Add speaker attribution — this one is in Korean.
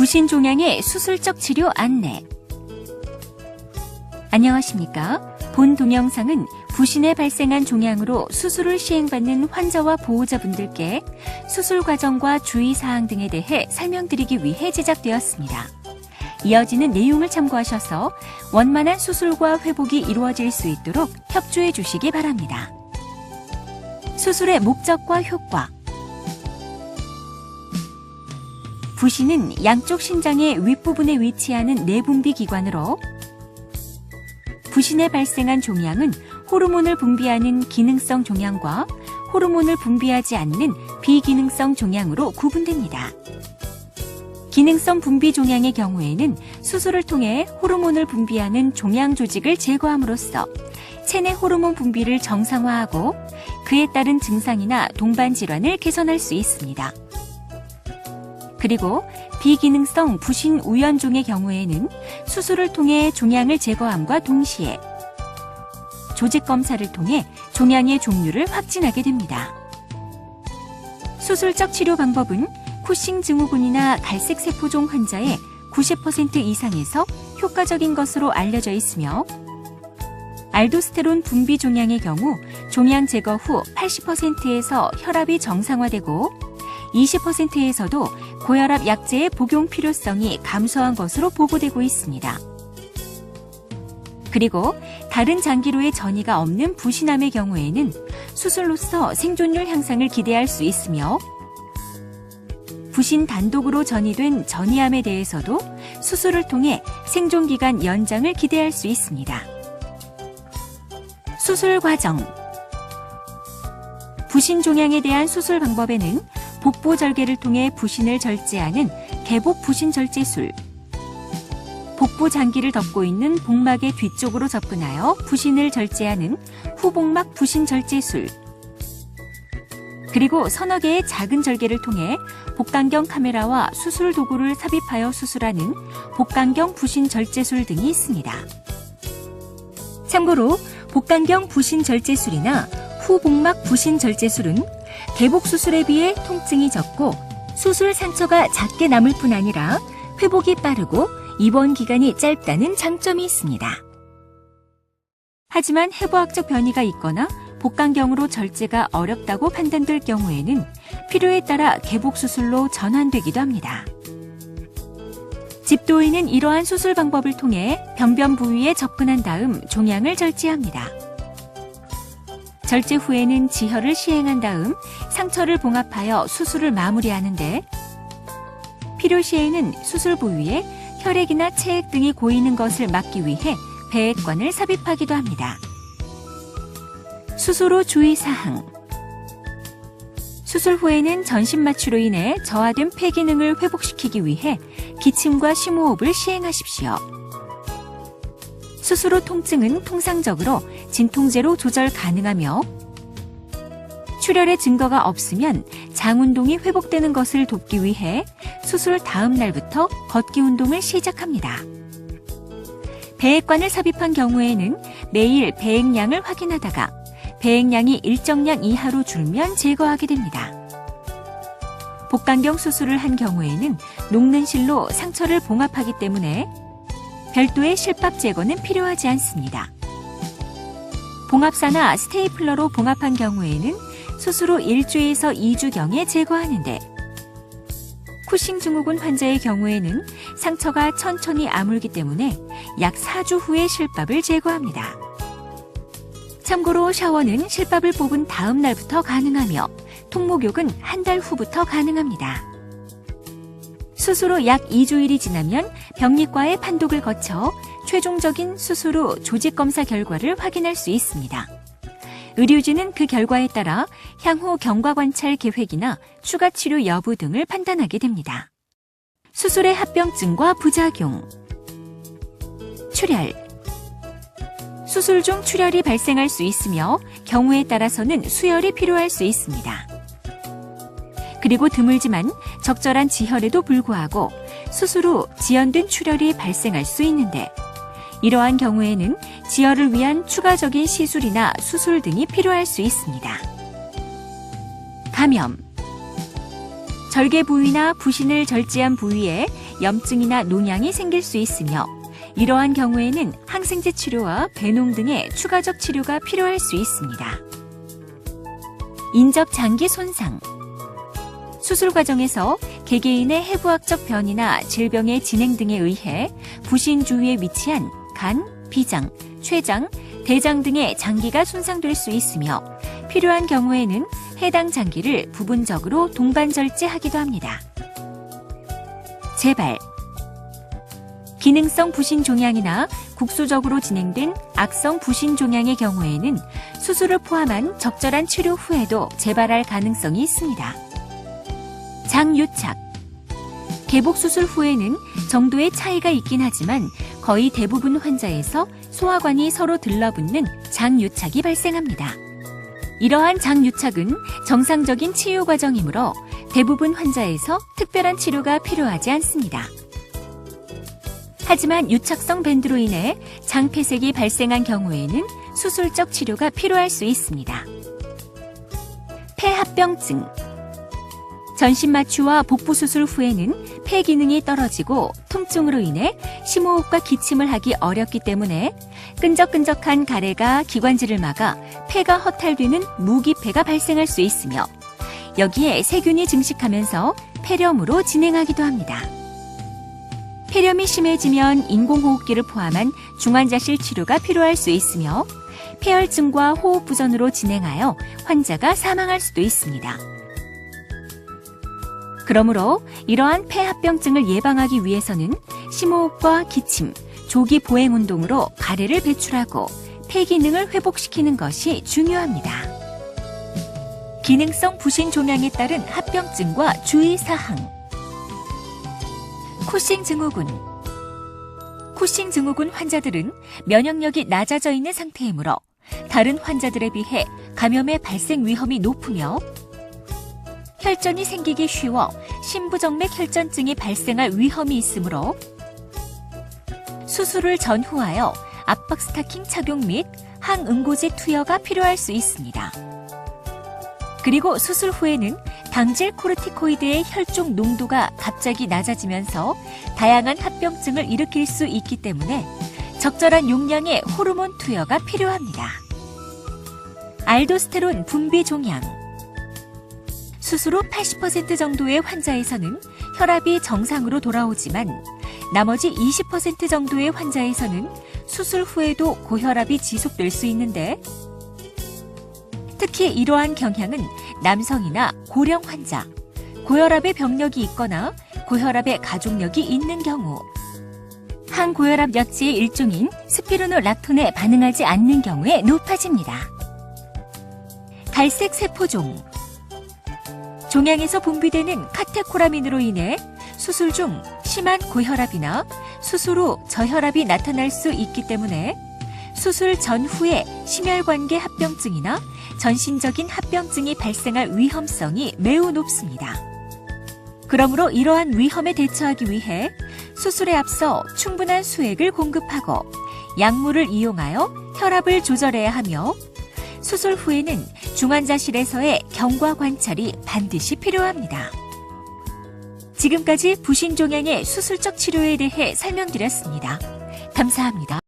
Speaker 1: 부신 종양의 수술적 치료 안내. 안녕하십니까? 본 동영상은 부신에 발생한 종양으로 수술을 시행받는 환자와 보호자분들께 수술 과정과 주의사항 등에 대해 설명드리기 위해 제작되었습니다. 이어지는 내용을 참고하셔서 원만한 수술과 회복이 이루어질 수 있도록 협조해 주시기 바랍니다. 수술의 목적과 효과 부신은 양쪽 신장의 윗부분에 위치하는 내분비 기관으로 부신에 발생한 종양은 호르몬을 분비하는 기능성 종양과 호르몬을 분비하지 않는 비기능성 종양으로 구분됩니다. 기능성 분비 종양의 경우에는 수술을 통해 호르몬을 분비하는 종양 조직을 제거함으로써 체내 호르몬 분비를 정상화하고 그에 따른 증상이나 동반 질환을 개선할 수 있습니다. 그리고 비기능성 부신 우연종의 경우에는 수술을 통해 종양을 제거함과 동시에 조직 검사를 통해 종양의 종류를 확진하게 됩니다. 수술적 치료 방법은 쿠싱 증후군이나 갈색 세포종 환자의 90% 이상에서 효과적인 것으로 알려져 있으며 알도스테론 분비 종양의 경우 종양 제거 후 80%에서 혈압이 정상화되고 20%에서도 고혈압 약제의 복용 필요성이 감소한 것으로 보고되고 있습니다. 그리고 다른 장기로의 전이가 없는 부신암의 경우에는 수술로서 생존율 향상을 기대할 수 있으며 부신 단독으로 전이된 전이암에 대해서도 수술을 통해 생존 기간 연장을 기대할 수 있습니다. 수술 과정 부신 종양에 대한 수술 방법에는 복부 절개를 통해 부신을 절제하는 개복 부신 절제술, 복부 장기를 덮고 있는 복막의 뒤쪽으로 접근하여 부신을 절제하는 후복막 부신 절제술, 그리고 서너 개의 작은 절개를 통해 복강경 카메라와 수술 도구를 삽입하여 수술하는 복강경 부신 절제술 등이 있습니다. 참고로 복강경 부신 절제술이나 후복막 부신 절제술은 개복 수술에 비해 통증이 적고 수술 상처가 작게 남을 뿐 아니라 회복이 빠르고 입원 기간이 짧다는 장점이 있습니다. 하지만 해부학적 변이가 있거나 복강경으로 절제가 어렵다고 판단될 경우에는 필요에 따라 개복 수술로 전환되기도 합니다. 집도인은 이러한 수술 방법을 통해 변변 부위에 접근한 다음 종양을 절제합니다. 절제 후에는 지혈을 시행한 다음 상처를 봉합하여 수술을 마무리하는데 필요 시에는 수술 부위에 혈액이나 체액 등이 고이는 것을 막기 위해 배액관을 삽입하기도 합니다. 수술 후 주의사항 수술 후에는 전신 마취로 인해 저하된 폐 기능을 회복시키기 위해 기침과 심호흡을 시행하십시오. 수술 후 통증은 통상적으로 진통제로 조절 가능하며 출혈의 증거가 없으면 장 운동이 회복되는 것을 돕기 위해 수술 다음 날부터 걷기 운동을 시작합니다. 배액관을 삽입한 경우에는 매일 배액량을 확인하다가 배액량이 일정량 이하로 줄면 제거하게 됩니다. 복강경 수술을 한 경우에는 녹는 실로 상처를 봉합하기 때문에 별도의 실밥 제거는 필요하지 않습니다. 봉합사나 스테이플러로 봉합한 경우에는 후 1주에서 2주경에 제거하는데 쿠싱 증후군 환자의 경우에는 상처가 천천히 아물기 때문에 약 4주 후에 실밥을 제거합니다. 참고로 샤워는 실밥을 뽑은 다음 날부터 가능하며 통목욕은 한 달 후부터 가능합니다. 수술 후약 2주일이 지나면 병리과의 판독을 거쳐 최종적인 수술 후 조직 검사 결과를 확인할 수 있습니다. 의료진은 그 결과에 따라 향후 경과 관찰 계획이나 추가 치료 여부 등을 판단하게 됩니다. 수술의 합병증과 부작용 출혈 수술 중 출혈이 발생할 수 있으며 경우에 따라서는 수혈이 필요할 수 있습니다. 그리고 드물지만 적절한 지혈에도 불구하고 수술 후 지연된 출혈이 발생할 수 있는데 이러한 경우에는 지혈을 위한 추가적인 시술이나 수술 등이 필요할 수 있습니다. 감염 절개 부위나 부신을 절제한 부위에 염증이나 농양이 생길 수 있으며 이러한 경우에는 항생제 치료와 배농 등의 추가적 치료가 필요할 수 있습니다. 인접 장기 손상 수술 과정에서 개개인의 해부학적 변이나 질병의 진행 등에 의해 부신 주위에 위치한 간, 비장, 췌장, 대장 등의 장기가 손상될 수 있으며 필요한 경우에는 해당 장기를 부분적으로 동반 절제하기도 합니다. 재발 기능성 부신 종양이나 국소적으로 진행된 악성 부신 종양의 경우에는 수술을 포함한 적절한 치료 후에도 재발할 가능성이 있습니다. 장유착 개복 수술 후에는 정도의 차이가 있긴 하지만 거의 대부분 환자에서 소화관이 서로 들러붙는 장유착이 발생합니다. 이러한 장유착은 정상적인 치유 과정이므로 대부분 환자에서 특별한 치료가 필요하지 않습니다. 하지만 유착성 밴드로 인해 장폐색이 발생한 경우에는 수술적 치료가 필요할 수 있습니다. 폐합병증 전신 마취와 복부 수술 후에는 폐 기능이 떨어지고 통증으로 인해 심호흡과 기침을 하기 어렵기 때문에 끈적끈적한 가래가 기관지를 막아 폐가 허탈되는 무기폐가 발생할 수 있으며 여기에 세균이 증식하면서 폐렴으로 진행하기도 합니다. 폐렴이 심해지면 인공호흡기를 포함한 중환자실 치료가 필요할 수 있으며 폐혈증과 호흡부전으로 진행하여 환자가 사망할 수도 있습니다. 그러므로 이러한 폐합병증을 예방하기 위해서는 심호흡과 기침, 조기 보행 운동으로 가래를 배출하고 폐 기능을 회복시키는 것이 중요합니다. 기능성 부신 종양에 따른 합병증과 주의 사항. 쿠싱 증후군. 쿠싱 증후군 환자들은 면역력이 낮아져 있는 상태이므로 다른 환자들에 비해 감염의 발생 위험이 높으며 혈전이 생기기 쉬워 심부정맥 혈전증이 발생할 위험이 있으므로 수술을 전후하여 압박 스타킹 착용 및 항응고제 투여가 필요할 수 있습니다. 그리고 수술 후에는 당질 코르티코이드의 혈중 농도가 갑자기 낮아지면서 다양한 합병증을 일으킬 수 있기 때문에 적절한 용량의 호르몬 투여가 필요합니다. 알도스테론 분비 종양 수술 후80% 정도의 환자에서는 혈압이 정상으로 돌아오지만 나머지 20% 정도의 환자에서는 수술 후에도 고혈압이 지속될 수 있는데 특히 이러한 경향은 남성이나 고령 환자, 고혈압의 병력이 있거나 고혈압의 가족력이 있는 경우, 항고혈압 약제의 일종인 스피루노락톤에 반응하지 않는 경우에 높아집니다. 갈색 세포종 종양에서 분비되는 카테코라민으로 인해 수술 중 심한 고혈압이나 수술 후 저혈압이 나타날 수 있기 때문에 수술 전후에 심혈관계 합병증이나 전신적인 합병증이 발생할 위험성이 매우 높습니다. 그러므로 이러한 위험에 대처하기 위해 수술에 앞서 충분한 수액을 공급하고 약물을 이용하여 혈압을 조절해야 하며 수술 후에는 중환자실에서의 경과 관찰이 반드시 필요합니다. 지금까지 부신종양의 수술적 치료에 대해 설명드렸습니다. 감사합니다.